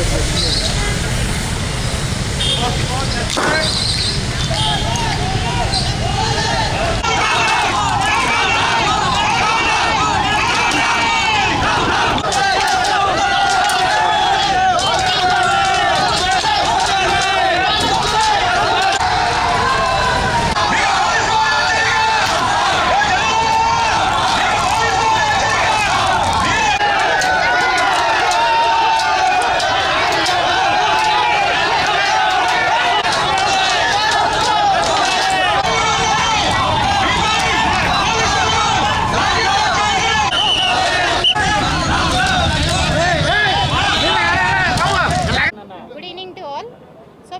Off on the track.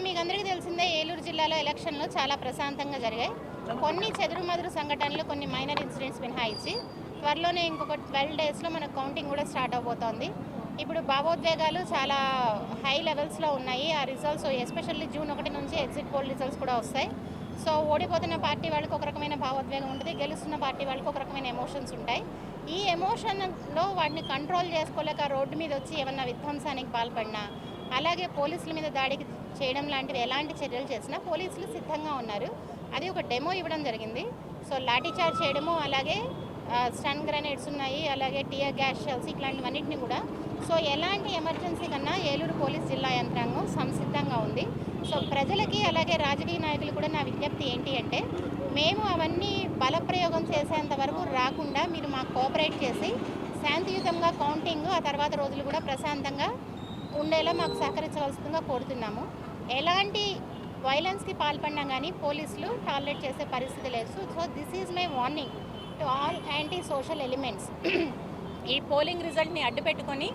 మీకు అందరికీ తెలిసిందే ఏలూరు జిల్లాలో ఎలక్షన్లు చాలా ప్రశాంతంగా జరిగాయి. కొన్ని చెదురుమదురు సంఘటనలు కొన్ని మైనర్ ఇన్సిడెంట్స్ మినహాయించి త్వరలోనే ఇంకొక ట్వెల్వ్ డేస్లో మన కౌంటింగ్ కూడా స్టార్ట్ అవబోతోంది. ఇప్పుడు భావోద్వేగాలు చాలా హై లెవెల్స్లో ఉన్నాయి. ఆ రిజల్ట్స్ ఎస్పెషల్లీ జూన్ ఒకటి నుంచి ఎగ్జిట్ పోల్ రిజల్ట్స్ కూడా వస్తాయి. సో ఓడిపోతున్న పార్టీ వాళ్ళకి ఒక రకమైన భావోద్వేగం ఉంటుంది. గెలుస్తున్న పార్టీ వాళ్ళకి ఒక రకమైన ఎమోషన్స్ ఉంటాయి. ఈ ఎమోషన్లో వాటిని కంట్రోల్ చేసుకోలేక రోడ్డు మీద వచ్చి ఏమన్నా విధ్వంసానికి పాల్పడినా అలాగే పోలీసుల మీద దాడికి చేయడం లాంటివి ఎలాంటి చర్యలు చేసినా పోలీసులు సిద్ధంగా ఉన్నారు. అది ఒక డెమో ఇవ్వడం జరిగింది. సో లాఠీచార్జ్ చేయడము అలాగే స్టన్ గ్రనేడ్స్ ఉన్నాయి అలాగే టియర్ గ్యాస్ షెల్స్ ఇట్లాంటివన్నింటినీ కూడా. సో ఎలాంటి ఎమర్జెన్సీ కన్నా ఏలూరు పోలీస్ జిల్లా యంత్రాంగం సంసిద్ధంగా ఉంది. సో ప్రజలకి అలాగే రాజకీయ నాయకులు కూడా నా విజ్ఞప్తి ఏంటి అంటే మేము అవన్నీ బలప్రయోగం చేసేంత వరకు రాకుండా మీరు మాకు కోఆపరేట్ చేసి శాంతియుతంగా కౌంటింగ్ ఆ తర్వాత రోజులు కూడా ప్రశాంతంగా ఉండేలా మాకు సహకరించవలసిందిగా కోరుతున్నాము. ఎలాంటి వైలెన్స్కి పాల్పడినా కానీ పోలీసులు టాలరేట్ చేసే పరిస్థితి లేదు. So this is my warning to all anti social elements ఈ పోలింగ్ రిజల్ట్ని అడ్డుపెట్టుకొని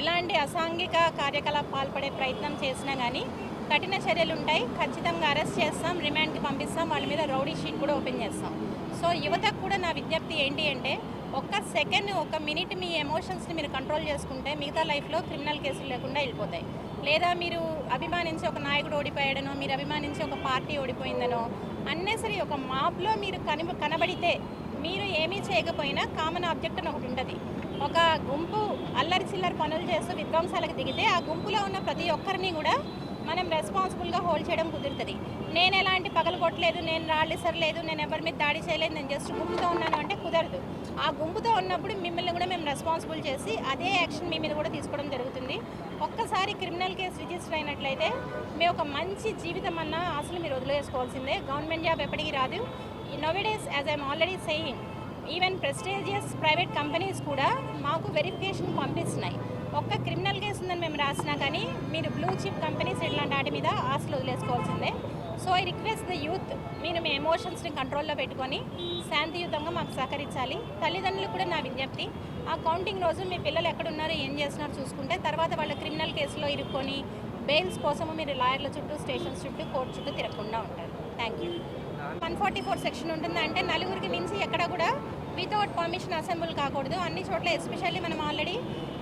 ఎలాంటి అసాంఘిక కార్యకలాపాలు పాల్పడే ప్రయత్నం చేసినా కానీ కఠిన చర్యలు ఉంటాయి. ఖచ్చితంగా అరెస్ట్ చేస్తాం రిమాండ్కి పంపిస్తాం వాళ్ళ మీద రౌడీ షీట్ కూడా ఓపెన్ చేస్తాం. సో యువతకు కూడా నా విజ్ఞప్తి ఏంటి అంటే ఒక్క సెకండ్ ఒక మినిట్ మీ ఎమోషన్స్ని మీరు కంట్రోల్ చేసుకుంటే మిగతా లైఫ్లో క్రిమినల్ కేసులు లేకుండా వెళ్ళిపోతాయి. లేదా మీరు అభిమానించి ఒక నాయకుడు ఓడిపోయాడనో మీరు అభిమానించి ఒక పార్టీ ఓడిపోయిందనో అన్నెసరీ ఒక మాప్లో మీరు కని కనబడితే మీరు ఏమీ చేయకపోయినా కామన్ ఆబ్జెక్ట్ అని ఒకటి ఉంటుంది. ఒక గుంపు అల్లరి చిల్లరి పనులు చేస్తూ విధ్వంసాలకు దిగితే ఆ గుంపులో ఉన్న ప్రతి ఒక్కరిని కూడా మనం రెస్పాన్సిబుల్గా హోల్డ్ చేయడం కుదురుతుంది. నేను ఎలాంటి పగలు కొట్టలేదు నేను రాళ్ళు ఇసరలేదు నేను ఎవరి మీద దాడి చేయలేదు నేను జస్ట్ గుంపుతో ఉన్నాను అంటే కుదరదు. ఆ గుంపుతో ఉన్నప్పుడు మిమ్మల్ని కూడా మేము రెస్పాన్సిబుల్ చేసి అదే యాక్షన్ మీ మీద కూడా తీసుకోవడం జరుగుతుంది. ఒక్కసారి క్రిమినల్ కేసు రిజిస్టర్ అయినట్లయితే మీ ఒక మంచి జీవితం అన్న అసలు మీరు వదిలేసుకోవాల్సిందే. గవర్నమెంట్ జాబ్ ఎప్పటికీ రాదు. Nowadays as I'm already saying even prestigious private companies కూడా మాకు వెరిఫికేషన్ పంపిస్తున్నాయి. ఒక్క క్రిమినల్ కేసు ఉందని మేము రాసినా కానీ మీరు బ్లూ చిప్ కంపెనీస్ ఇట్లాంటి వాటి మీద ఆశలు వదిలేసుకోవాల్సిందే. So I request the youth మీరు మీ ఎమోషన్స్ని కంట్రోల్లో పెట్టుకొని శాంతియుతంగా మాకు సహకరించాలి. తల్లిదండ్రులు కూడా నా విజ్ఞప్తి ఆ కౌంటింగ్ రోజు మీ పిల్లలు ఎక్కడున్నారో ఏం చేస్తున్నారో చూసుకుంటే తర్వాత వాళ్ళ క్రిమినల్ కేసులో ఇరుక్కొని బెయిల్స్ కోసము మీరు లాయర్ల చుట్టూ స్టేషన్స్ చుట్టూ కోర్టు చుట్టూ తిరగకుండా ఉంటారు. Thank you one forty four section ఉంటుంది అంటే నలుగురికి మించి ఎక్కడ కూడా వితౌట్ పర్మిషన్ అసెంబుల్ కాకూడదు. అన్ని చోట్ల ఎస్పెషల్లీ మనం already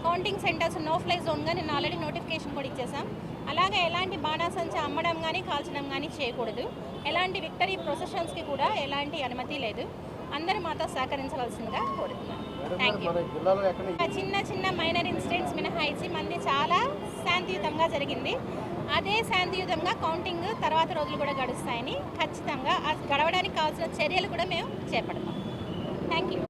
counting centres no fly జోన్గా నేను ఆల్రెడీ నోటిఫికేషన్ కూడా ఇచ్చేసాం. అలాగే ఎలాంటి బాణాసంచ అమ్మడం కానీ కాల్చడం కానీ చేయకూడదు. ఎలాంటి విక్టరీ ప్రొసెషన్స్కి కూడా ఎలాంటి అనుమతి లేదు. అందరూ మాతో సహకరించవలసిందిగా కోరుతున్నాను. థ్యాంక్ యూ చిన్న చిన్న మైనర్ ఇన్సిడెంట్స్ మినహాయించి మంది చాలా శాంతియుతంగా జరిగింది. అదే శాంతియుతంగా కౌంటింగ్ తర్వాత రోజులు కూడా గడుస్తాయని ఖచ్చితంగా గడవడానికి కావాల్సిన చర్యలు కూడా మేము చేపడతాం. Thank you.